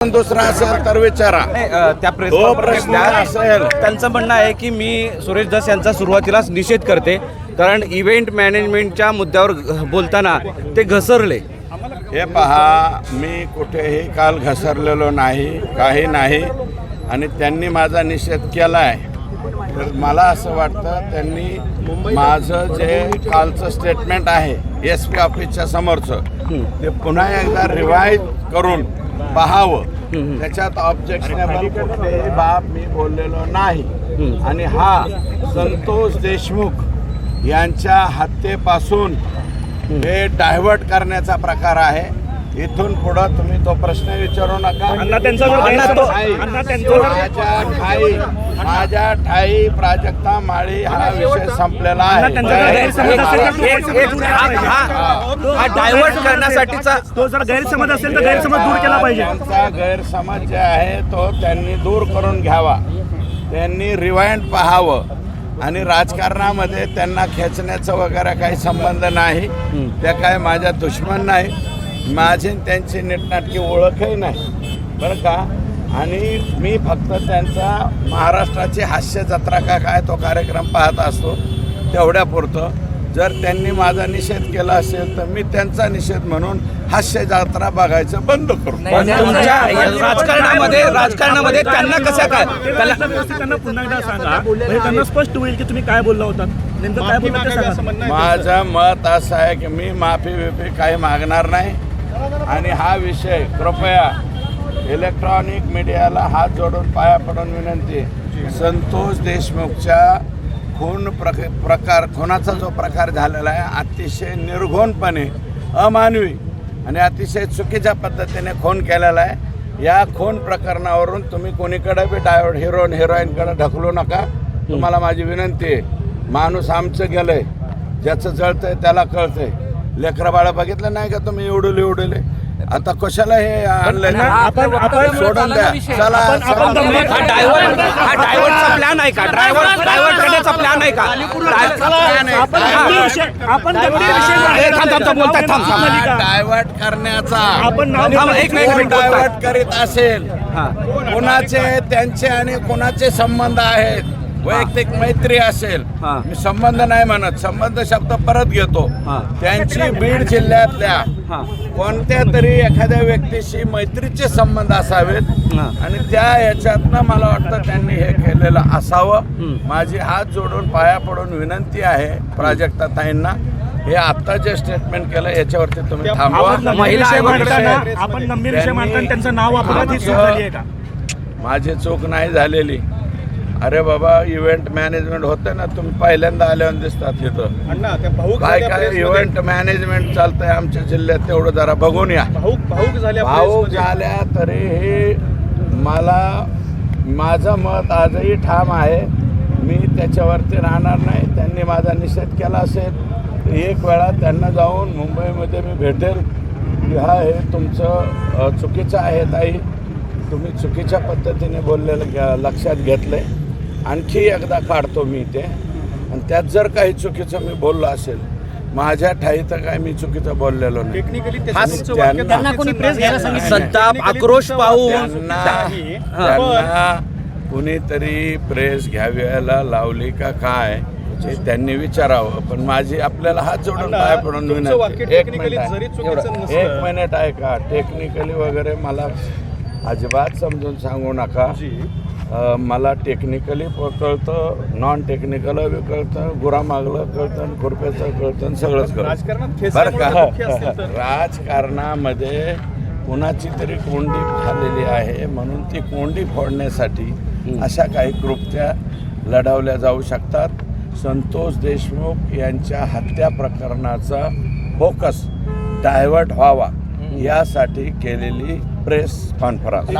दुसरा असेल तर विचारा त्या प्रश्न. असेल. त्यांचं म्हणणं आहे की मी सुरेश दस यांचा सुरुवातीलाच निषेध करते कारण इव्हेंट मॅनेजमेंटच्या मुद्द्यावर बोलताना ते घसरले हे पहा मी कुठेही काल घसरलेलो नाही काही नाही आणि त्यांनी माझा निषेध केला आहे तर मला असं वाटतं त्यांनी माझं जे कालचं स्टेटमेंट आहे एस पी ऑफिसच्या समोरचं ते पुन्हा एकदा रिवाईज करून पाहावं. त्याच्यात ऑब्जेक्शनेबल कुठलीही बाब मी बोललेलो नाही. आणि हा संतोष देशमुख यांच्या हत्येपासून हे डायव्हर्ट करण्याचा प्रकार आहे. इथून पुढं तुम्ही तो प्रश्न विचारू नका. अण्णा त्यांचा जर माझ्या ठाई- अण्णा त्यांचा जर- माझ्या ठाई माझ्या ठाई प्राजक्ता माळी हा विषय संपलेला अण्णा त्यांचा जर गैरसमज असेल तर तो एक- पण एक- दूर हा- केला पाहिजे. हा- हा डायव्हर्ट करण्यासाठीचा तो जर गैरसमज असेल तर गैरसमज दूर केला पाहिजे. त्यांचा गैरसमज जे आहे तो त्यांनी दूर करून घ्यावा. त्यांनी रिवाइंड पाहावं. आणि राजकारणामध्ये त्यांना खेचण्याचा वगैरे काही संबंध नाही. त्या काय माझ्या दुश्मन नाही. माझी त्यांची नीटनाटकी ओळखही नाही. बरं का? आणि मी फक्त त्यांचा महाराष्ट्राची हास्य जत्रा का काय तो कार्यक्रम पाहत असतो तेवढ्यापुरतं. जर त्यांनी माझा निषेध केला असेल तर मी त्यांचा निषेध म्हणून हास्य जत्रा बघायचं बंद करू. राजकारणामध्ये राजकारणामध्ये त्यांना कसं काय? त्यांना पुन्हा एकदा सांगा. म्हणजे त्यांना स्पष्ट होईल की तुम्ही काय बोलला होता. नेमकं काय बोलला ते सांगा. माझं मत असं आहे की मी माफी बिफी काही मागणार नाही. आणि हा विषय कृपया इलेक्ट्रॉनिक मीडियाला हात जोडून पाया पडून विनंती. आहे. संतोष देशमुखच्या खून प्रक प्रकार खुनाचा जो प्रकार झालेला आहे अतिशय निर्घोणपणे अमानवी आणि अतिशय चुकीच्या पद्धतीने खून केलेला आहे. या खून प्रकरणावरून तुम्ही कोणीकडे बी डायव्हर्ट हिरोईन हिरोईनकडे ढकलू नका. तुम्हाला माझी विनंती आहे. माणूस आमचं गेलंय. ज्याचं जळतंय त्याला कळतंय. लेकरं बाळा बघितलं नाही का तुम्ही एवढुले एवढुले आता कशाला हे आणलंय ना, आपण- आपण- सोडून द्या चला हा डायव्हर्ट हा डायव्हर्टचा प्लॅन आहे का ड्रायव्हर डायव्हर्ट करण्याचा प्लॅन आहे का. आपण बोलताय, थांब. डायव्हर्ट करण्याचा थांब, एक मिनिट, एक मिनिट, बोलताय. डायव्हर्ट करीत असेल हा. कोणाचे त्यांचे आणि कोणाचे संबंध आहेत वैयक्तिक मैत्री असेल हा. मी संबंध नाही म्हणत संबंध शब्द परत घेतो हा. त्यांची बीड जिल्ह्यातल्या हा. कोणत्या तरी एखाद्या व्यक्तीशी मैत्रीचे संबंध असावेत हा. आणि त्या याच्यातनं मला वाटतं त्यांनी हे केलेलं असावं हम्म. माझी हात जोडून पाया पडून विनंती आहे प्राजक्ता ताईंना हे आता जे स्टेटमेंट केलं याच्यावरती तुम्ही थांबवा आपण गंभीर महिला विषय आयोगाकडे मांडताना आपण गंभीर विषय त्यांनी- मांडताना त्यांचं नाव वापरत चूक झाली आहे का माझी चूक नाही झालेली अरे बाबा इव्हेंट मॅनेजमेंट होते ना तुम्ही पहिल्यांदा आल्यावर दिसतात भाऊक काय काय इव्हेंट मॅनेजमेंट चालतंय आमच्या जिल्ह्यात तेवढं जरा बघून या. भाऊक झाल्या भाऊ प्रेसमध्ये. झाल्या तरी हे मला माझं मत आजही ठाम आहे. मी त्याच्यावरती राहणार नाही. त्यांनी माझा निषेध केला असेल. एक वेळा त्यांना जाऊन मुंबईमध्ये मी भेटेल. की हा हे तुमचं चुकीचं आहे ताई. तुम्ही चुकीच्या पद्धतीने बोललेलं लक्षात घेतलंय. आणखी एकदा काढतो मी ते आणि त्यात जर काही चुकीचं मी बोललो असेल माझ्या ठाई तर काय मी चुकीचं बोललेलो नाही टेक्निकली त्याच्या त्यांना- त्यांना कोणी प्रेस घ्यायला सांगितलं संताप आक्रोश पाहून त्यांना नाही. त्यांना कुणीतरी प्रेस घ्याव्याला लावली का काय हे त्यांनी विचारावं पण माझी आपल्याला हात जोडून अण्णा, पाय पडून तुमचं विनंती वाक्य एक technically मिनिट आहे. जरी चुकीचं एवढं. नसलं- एक मिनिट आहे का टेक्निकली वगैरे मला अजिबात समजून सांगू नका जी. मला टेक्निकली कळतं नॉन टेक्निकल बी कळतं गुरामागलं कळतं खुरप्याचं कळतं सगळंच कळतं. राजकारणात बरं का? राजकारणामध्ये कुणाची तरी कोंडी झालेली आहे म्हणून ती कोंडी फोडण्यासाठी अशा काही कृत्या लढवल्या जाऊ शकतात. संतोष देशमुख यांच्या हत्या प्रकरणाचा फोकस डायव्हर्ट व्हावा यासाठी केलेली प्रेस कॉन्फरन्स.